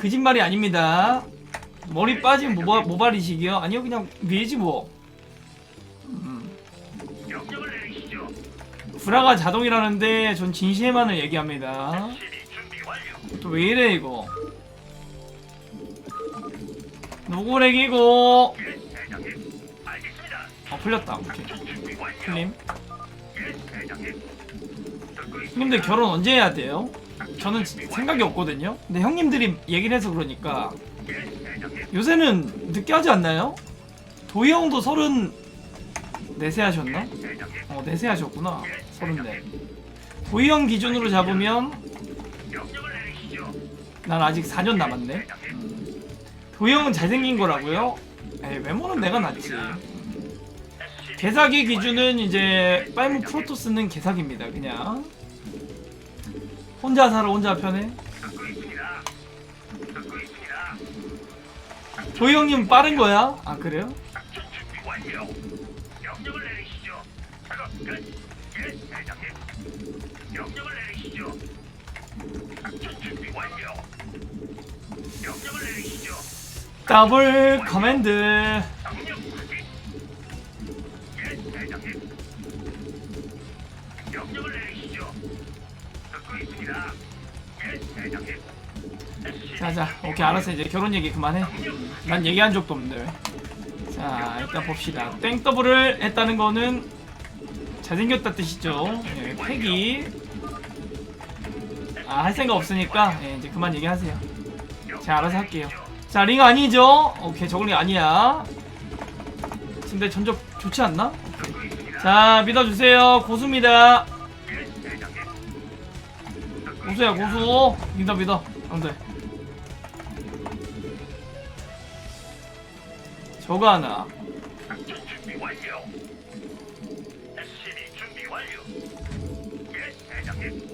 거짓말이 아닙니다. 머리 빠진 모바, 모발이식이요? 아니요 그냥 위지 뭐. 음. 브라가 자동이라는데 전 진실만을 얘기합니다. 또 왜 이래 이거? 노고렉이고. 어 풀렸다. 오케이. 풀림. 형님들 결혼 언제 해야 돼요? 저는 지- 생각이 없거든요. 근데 형님들이 얘기를 해서 그러니까. 요새는 늦게 하지 않나요? 도희 형도 서른 네세 하셨나? 어 네세 하셨구나. 서른 네. 도희 형 기준으로 잡으면. 난 아직 4년 남았네. 도희 형은 잘생긴 거라고요? 에이 외모는 내가 낫지. 개사기 기준은 이제 빨무 프로토스는 개사기입니다. 그냥 혼자 살아 혼자 편해 조이 형님 빠른 거야? 아 그래요? 더블 커맨드 자자 오케이 알았어 이제 결혼 얘기 그만해. 난 얘기한 적도 없는데. 왜. 자 일단 봅시다. 땡 더블을 했다는 거는 잘생겼다 뜻이죠. 예, 팩이 아 할 생각 없으니까 예, 이제 그만 얘기하세요. 제가 알아서 할게요. 자, 링 아니죠? 오케이, 저글링 아니야. 근데 전적 좋지 않나? 자, 믿어주세요. 고수입니다. 고수야, 고수. 믿어, 믿어. 안 돼. 저거 하나. 작전 준비 완료. SCB 준비 완료. 예, 대장님.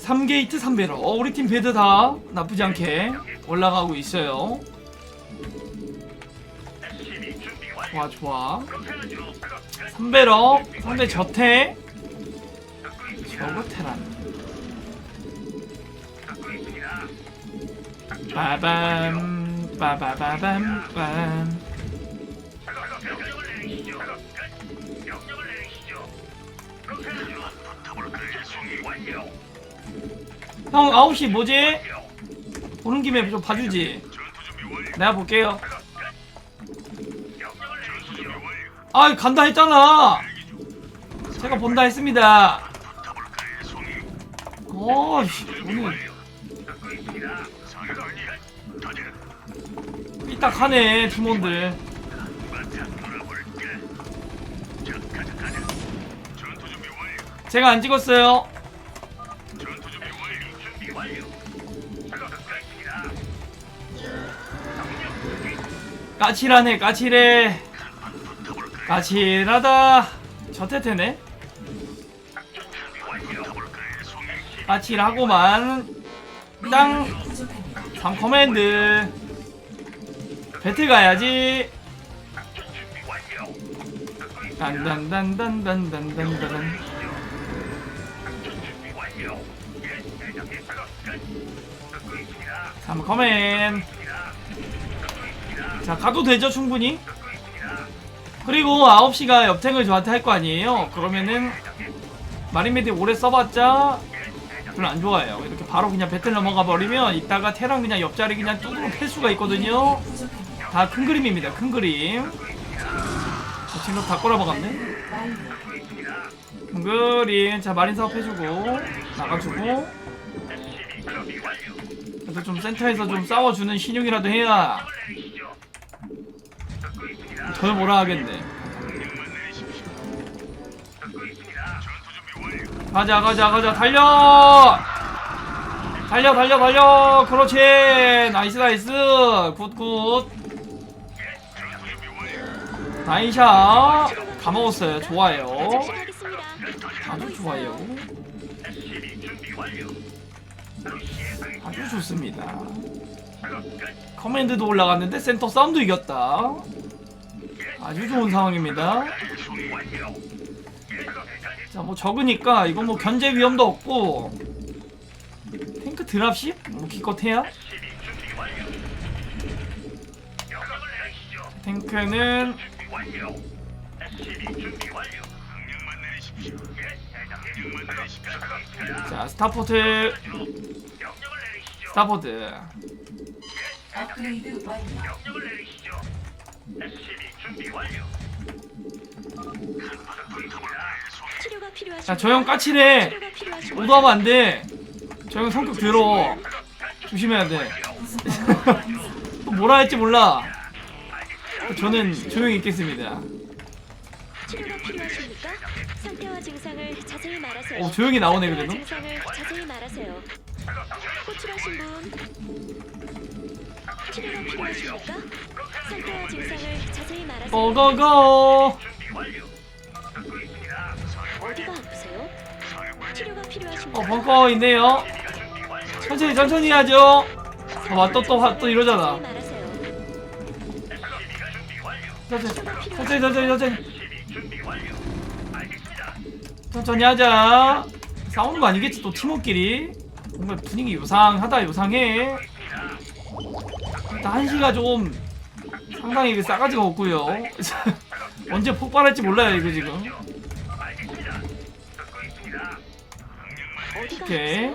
3게이트 3배로. 어, 우리 팀 배드 다 나쁘지 않게 올라가고 있어요. SCB 준비 완료. 좋아, 좋아. 작업 끝. 3배로. 상대 저태. 듣고 있습니다. 저거 테란. 듣고 있습니다. 빠밤 빠바바밤밤 형 9시 뭐지? 오는 김에 좀 봐주지. 내가 볼게요. 아 간다 했잖아. 제가 본다 했습니다. 어씨 오늘 딱딱하네 팀원들. 제가 안 찍었어요. 까칠하네 까칠해. 까칠하다. 저태태네. 까칠하고만. 땅3 커맨드. 배틀 가야지. 단단단단단단단단 작전 준비 완료. 예, 대장님 작업 끝. 듣고 있습니다. 3커맨 있습니다. 듣고 있습니다. 자 가도 되죠 충분히. 그리고 9시가 옆탱을 저한테 할 거 아니에요 그러면은 마린메디 오래 써봤자 별로 안 좋아요 이렇게 바로 그냥 배틀 넘어가 버리면 이따가 테랑 그냥 옆자리 그냥 뚜드러 팰 수가 있거든요 다 큰 그림입니다 큰 그림 어, 진로 다 꼬라박았네 큰 그림 자 마린 사업 해주고 나가주고. 그래도 좀 센터에서 좀 싸워주는 신용이라도 해야. 덜 뭐라 하겠네. 가자 가자 가자 달려 달려 달려 달려 그렇지 나이스 나이스 굿굿. 나이샷 다 먹었어요 좋아요 아주 좋아요. 아주 좋습니다. 커맨드도 올라갔는데 센터 싸움도 이겼다 아주 좋은 상황입니다. 자 뭐 적으니까 이거 뭐 견제 위험도 없고 탱크 드랍십? 뭐. 명령을 내리시죠. 탱크는 완료. SCB 준비 완료. 명령만 내리십시오. 예, 대장님. 명령만 내리십시오. 자 스타포트 명령을 내리시죠. 스타포트 업그레이드 완료. 명령을 내리시죠. SCB 준비 완료. 치료가 필요하십니까? 자저형 까칠해 치료가 필요하십니까? 오도하면 안 돼 저 형 성격 더러워 조심해야 돼또 뭐라 할지 몰라 저는 조용히 있겠습니다 치료가 필요하십니까? 상태와 증상을 자세히 말하세요. 어 조용히 나오네 상태와 그래도 증상을 자세히 말하세요. 호출하신 분. 치료가 필요하십니까? 상태와 증상을 자세히 말하세요. 고고고. 어디가 아프세요? 치료가 필요하십니까? 어 벙커 있네요. 천천히 천천히 하죠 아또또또 또 이러잖아 천천히 천천히 천천히. 천천히. 천천히 하자. 싸우는 거 아니겠지 또 팀원끼리? 뭔가 분위기 요상하다 요상해. 일단 한시가 좀 상당히 그 싸가지가 없고요. 언제 폭발할지 몰라요 이거 지금. 오케이.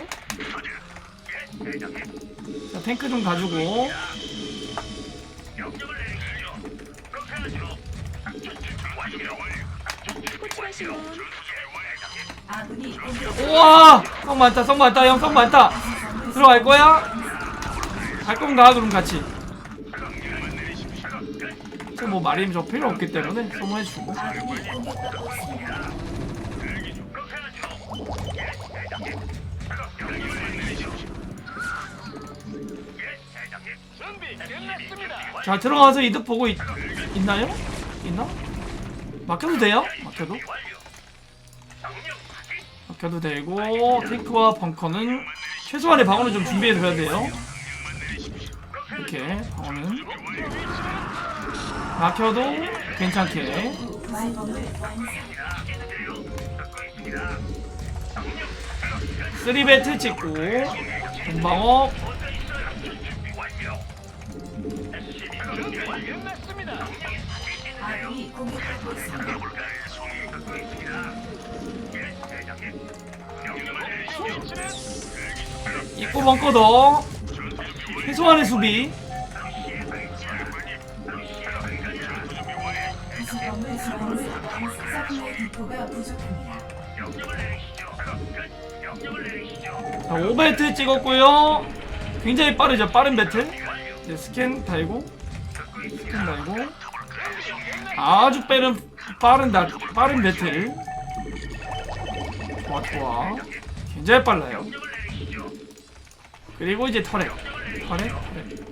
자 탱크 좀 가지고 아군이 공격 우와! 성 많다 성 많다 형성 많다. 들어갈 거야? 갈 거면 가? 그럼 같이. 저뭐 마림 저 필요 없기 때문에 소모해주고. 준비 끝났습니다. 자 들어가서 이득 보고 있, 있나요? 있나? 막혀도 돼요? 막혀도? 막혀도 되고 탱크와 벙커는 최소한의 방어는 좀 준비해둬야 돼요 이렇게 방어는 막혀도 괜찮게. 쓰리베트 찍고 공방어 아군이 공격받고. 입구 벙커도 최소한의 수비. 자 5배트 찍었고요 굉장히 빠르죠 빠른 배트 이제 스캔 달고 스캔 달고 아주 빠른 빠른 다 빠른 배틀. 좋아 좋아. 굉장히 빨라요. 그리고 이제 터렛. 터렛 터렛.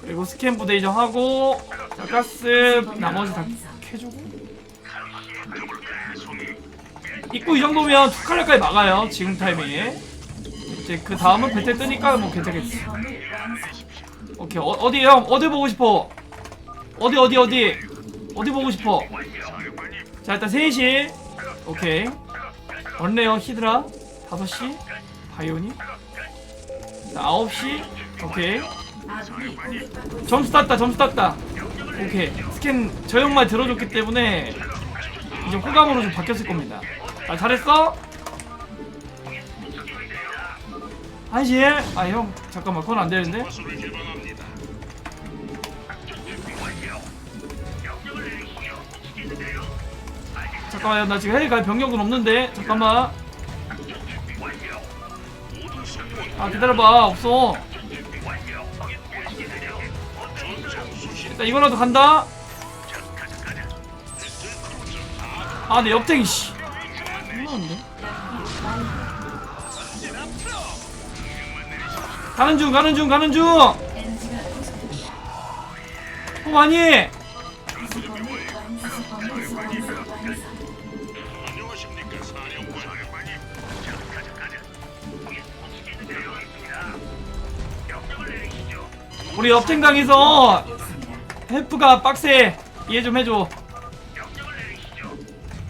그리고 스캔 부대 이정하고 자, 가스 나머지 다 캐주고. 입구 이 정도면 두 칼날까지 막아요 지금 타이밍에. 이제 그 다음은 배틀 뜨니까 뭐 괜찮겠지. 오케이 어, 어디 형? 어디 보고 싶어 어디 어디 어디? 어디 보고 싶어? 자 일단 3시 오케이. 원레어 히드라. 5시 바이오니? 자 9시 오케이. 점수 땄다 점수 땄다. 오케이. 스캔 저 형만 들어줬기 때문에 이제 호감으로 좀 바뀌었을 겁니다. 아 잘했어? 한시에? 아형 잠깐만. 그건 안 되는데 잠깐만요. 나 지금 헬갈 병력은 없는데. 잠깐만. 아 기다려봐. 없어. 일단 이거라도 간다. 아내 옆탱이 씨. 이상한데? 가는 중 가는 중 가는 중. 어, 에너지가 부족합니다. 많이 우리 있습니다. 헬프가 빡세 이해 좀 해줘 명령을 내리시죠.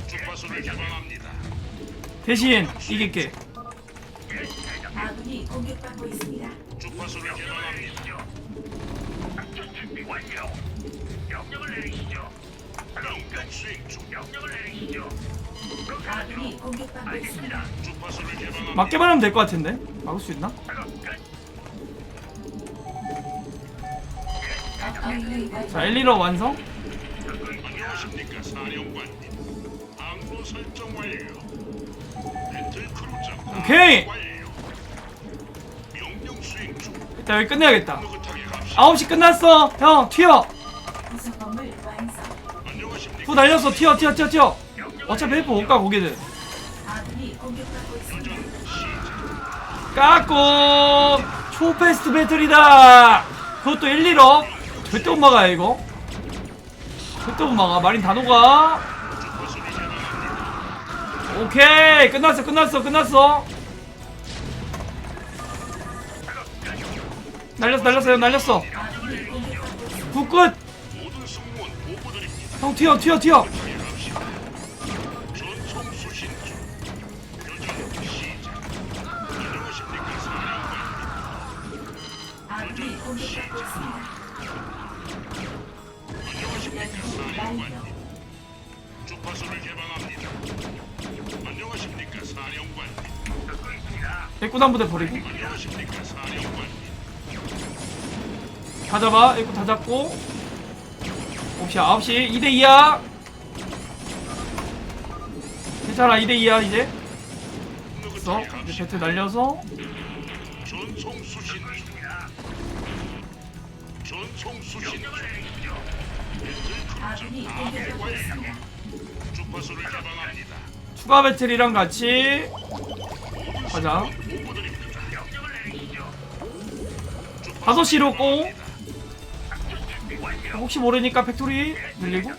주파수를 개방합니다. 대신 이길게 아군이 아군이 공격받고 있습니다. 주파수를 개방합니다. 작전 준비 완료. 명령을 내리시죠. 명령 수행 중. 명령을 내리시죠. 그렇게 하죠. 아군이 공격받고 있습니다. 알겠습니다. 주파수를 개방합니다. 막기만 하면 될 것 같은데 막을 수 있나? 끝. 자 1리러 완성. 오케이. 일단 여기 끝내야겠다 느긋하게 갑시다. 9시 끝났어 형 튀어. 후 날렸어 튀어 튀어 튀어 튀어 어차피 헬프 못 가 거기는 아군이 공격받고 있습니다. 깎고 초페스트 배틀이다 그것도 1, 2러 절대 못 막아 이거? 절대 못 막아 마린 다 녹아 오케이 끝났어 끝났어 끝났어. 날렸어 날렸어 승무원 보고드립니다. 형 튀어 튀어 튀어 후단 부대 버리고. 다 잡아. 일곱 다 잡고. 옵시야 9시. 2대2야 괜찮아. 2대2야 이제. 됐어. 이제 배트 날려서. 추가 배틀이랑 같이 가자. 5시로 고. 혹시 모르니까 팩토리 늘리고.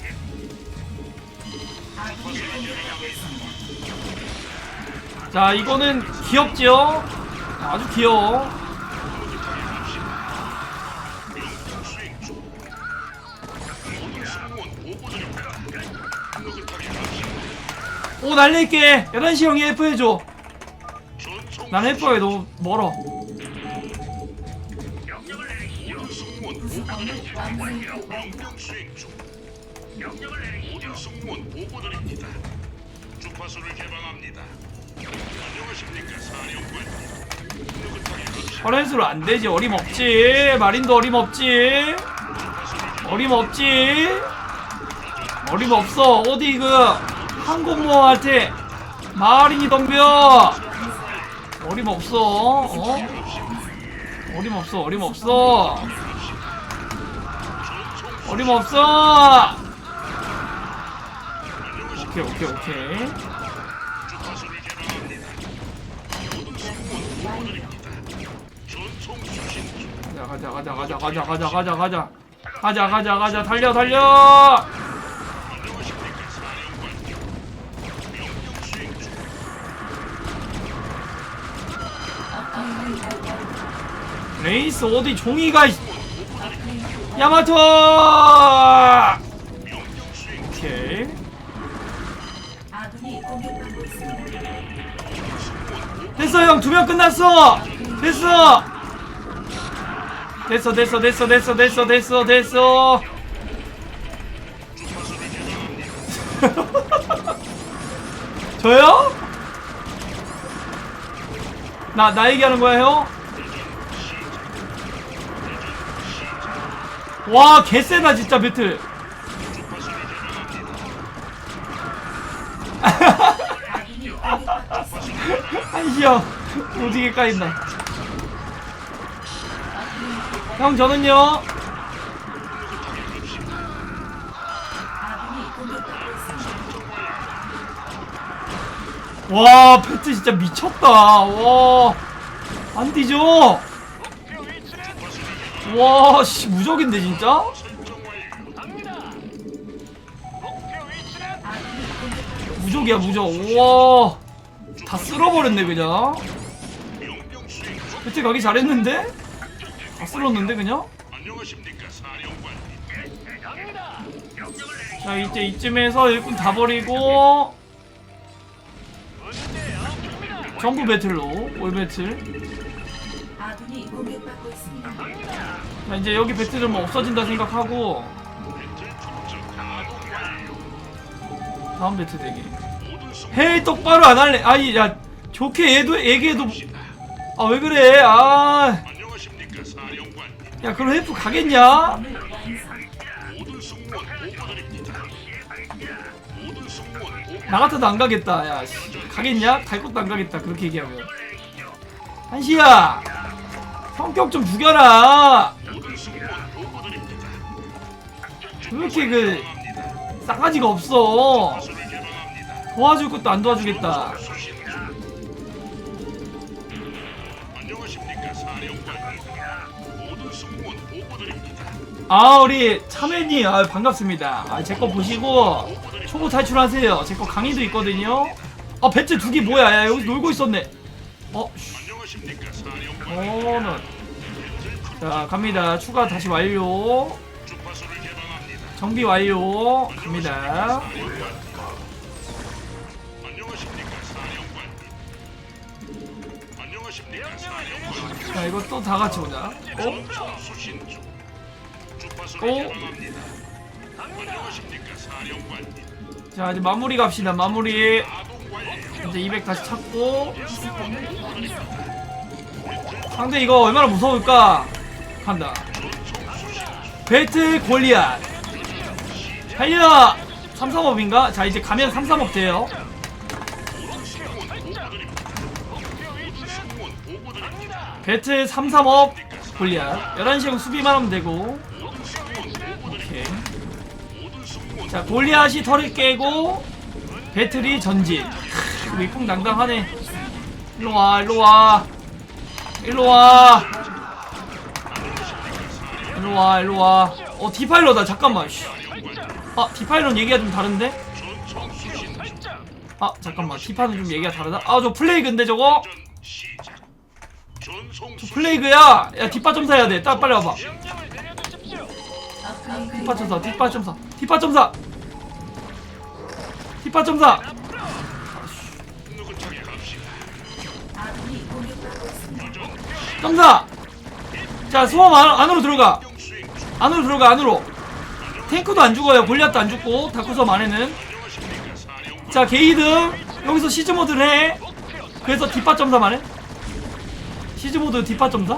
자 이거는 귀엽지요? 아주 귀여워. 오 날릴게. 11시 형이 F 해줘. 난 F에 너무 멀어. 명령을 내리시죠. 모든 승무원 보고드립니다. 주파수를 개방합니다. 안녕하십니까. 느긋하게 갑시다. 허렌스로 안 되지 어림없지 마린도 어림없지 어림없지 어림없어 어디 그 항공모한테 마린이 덤벼 어림없어 어? 어림없어 어림없어 어림없어 오케이 오케이 오케이. 가자 가자 가자 가자 가자 가자 가자 가자 가자 가자 달려 달려. 레이스 어디 종이가 야마토. 오케이 됐어 형 두 명 끝났어 됐어 됐어 됐어 됐어 됐어 됐어 됐어 됐어. 저요? 나, 나 얘기하는 거야, 형? 와, 개쎄다, 진짜, 배틀. 아이씨야 오지게 까인다. 형 저는요. 와 패트 진짜 미쳤다. 와 안뛰죠 와씨 무적인데 진짜? 무적이야, 무적. 우와. 다 쓸어버렸네, 그냥. 배틀 가기 잘했는데? 다 쓸었는데, 그냥? 자, 이제 이쯤에서 일꾼 다 버리고. 전부 배틀로 올 배틀. 자 이제 여기 배틀은 뭐 없어진다 생각하고 다음 배틀 대기 헤이 똑바로 안 할래. 아니 야 좋게 얘도 얘기해도. 아 왜 그래? 아야 안녕하십니까 사령관. 그럼 헬프 가겠냐? 오늘 완성. 모든 승무원 보고드립니다. 모든 승무원 보고 나 같아도 안 가겠다. 야 씨, 가겠냐? 갈 것도 안 가겠다. 그렇게 얘기하면. 한시야! 성격 좀 죽여라. 모든 승무원 보고드립니다. 왜 이렇게 그 싸가지가 없어. 도와줄 것도 안 도와주겠다. 아 우리 참외님 아, 반갑습니다 아, 제 거 보시고 초보 탈출하세요 제 거 강의도 있거든요 아 배트 두 개 뭐야 야 여기 놀고 있었네 어? 어, 너. 자 갑니다 추가 다시 완료. 정비 완료 갑니다 안녕하십니까 자 이거 또 다 같이 오자 어? 주파수를 어? 자 이제 마무리 갑시다 마무리. 이제 200 다시 찾고 상대 이거 얼마나 무서울까 간다 벨트 골리앗 달려 335인가? 자 이제 가면 335 돼요 보고드립니다. 벨트 335 골리앗. 11시형 수비만 하면 되고. 오케이. 자 골리앗이 털을 깨고 배틀이 전진. 크, 위풍당당하네. 일로와 일로와. 일로와. 일로와 일로와. 어 디파일러다. 잠깐만. 씨. 아 디파일러는 얘기가 좀 다른데? 아 잠깐만. 디파는 좀 얘기가 다르다? 아 저 플레이그인데 저거? 플레이그야. 야 뒷바 점사 해야 돼 딱 빨리 와봐. 업그레이드 뒷바 점사. 뒷바 점사. 자 수험 안, 안으로 들어가. 안으로 들어가 안으로. 탱크도 안 죽어요. 골리앗도 안 죽고 다크섬 안에는. 자 게이드. 여기서 시즈 모드를 해. 그래서 뒷바 점사만 해 시즈모드 뒷바 점사?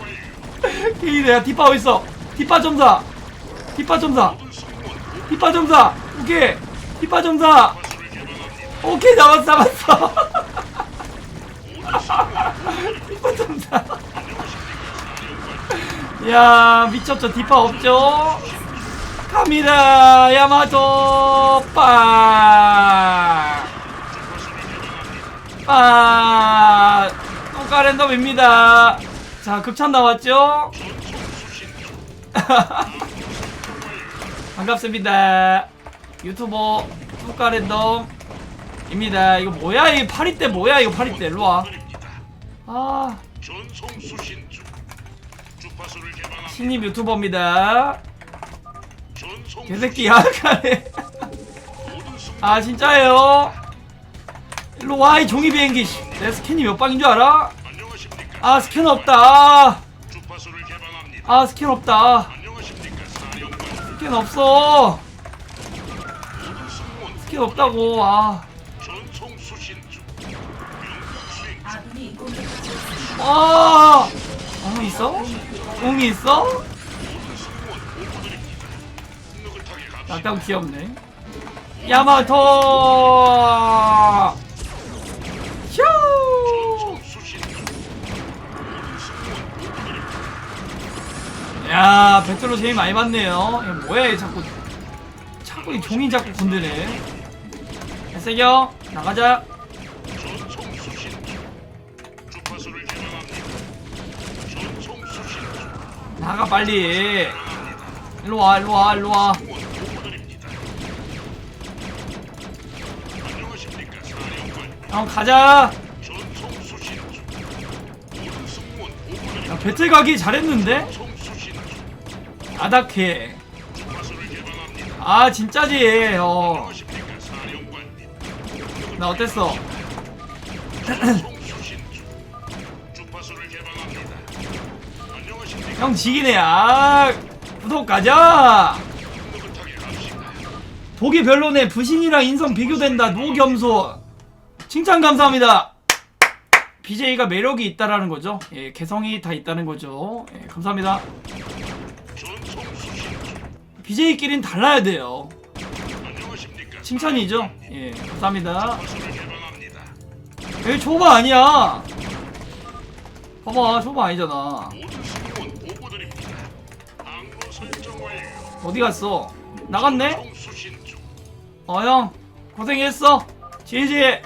완료. 게이드야 뒷바 어딨어? 뒷바 점사! 뒷바 점사! 뒷바 점사! 오케이! 뒷바 점사. 오케이 잡았어 잡았어! 뒷바 점사! 야 미쳤죠? 뒷바 없죠? 갑니다 야마토 빠 빠! 랜덤입니다. 자, 극찬 나왔죠? 반갑습니다. 유튜버 똥까 랜덤입니다. 이거 뭐야? 이 파리 때 뭐야? 이거 파리 때 일로 와. 아. 신입 유튜버입니다. 개새끼 승무원 아, 진짜예요? 일로 와, 이 종이 비행기. 씨. 내 스캔이 몇 방인 줄 알아? 아, 스캔 없다. 주파수를 개방합니다. 아, 스캔 없다. 안녕하십니까 사령관. 스캔 없어. 모든 승무원 스캔 없다고. 아, 전송 수신 중. 명령 수행 중. 아군이 공격받고 있습니다. 아, 공이 있어? 공이 있어? 모든 승무원 보고드립니다. 느긋하게 갑시다. 약간 귀엽네. 야마토. 야, 배틀로 재미 많이 봤네요. 이거 뭐야, 얘 자꾸 자꾸 이 종이 자꾸 건드네. 세겨 나가자. 나가 빨리. 일로 와, 일로 와, 일로 와. 승무원 보고드립니다. 안녕하십니까 사령관. 형 가자. 야, 배틀 가기 잘했는데? 개방합니다. 아 진짜지. 어. 안녕하십니까 사령관님. 나 어땠어? 형 지기네 아 구독 가자. 보기 별로네 부신이랑 인성 비교된다 노겸소 칭찬 감사합니다 BJ가 매력이 있다라는 거죠 예 개성이 다 있다는 거죠 예 감사합니다. BJ끼린 달라야 돼요? 칭찬이죠? 예 감사합니다. 여기 초바 아니야. 봐봐 초바 아니잖아. 어디 갔어? 나갔네? 어 형 고생했어. 지지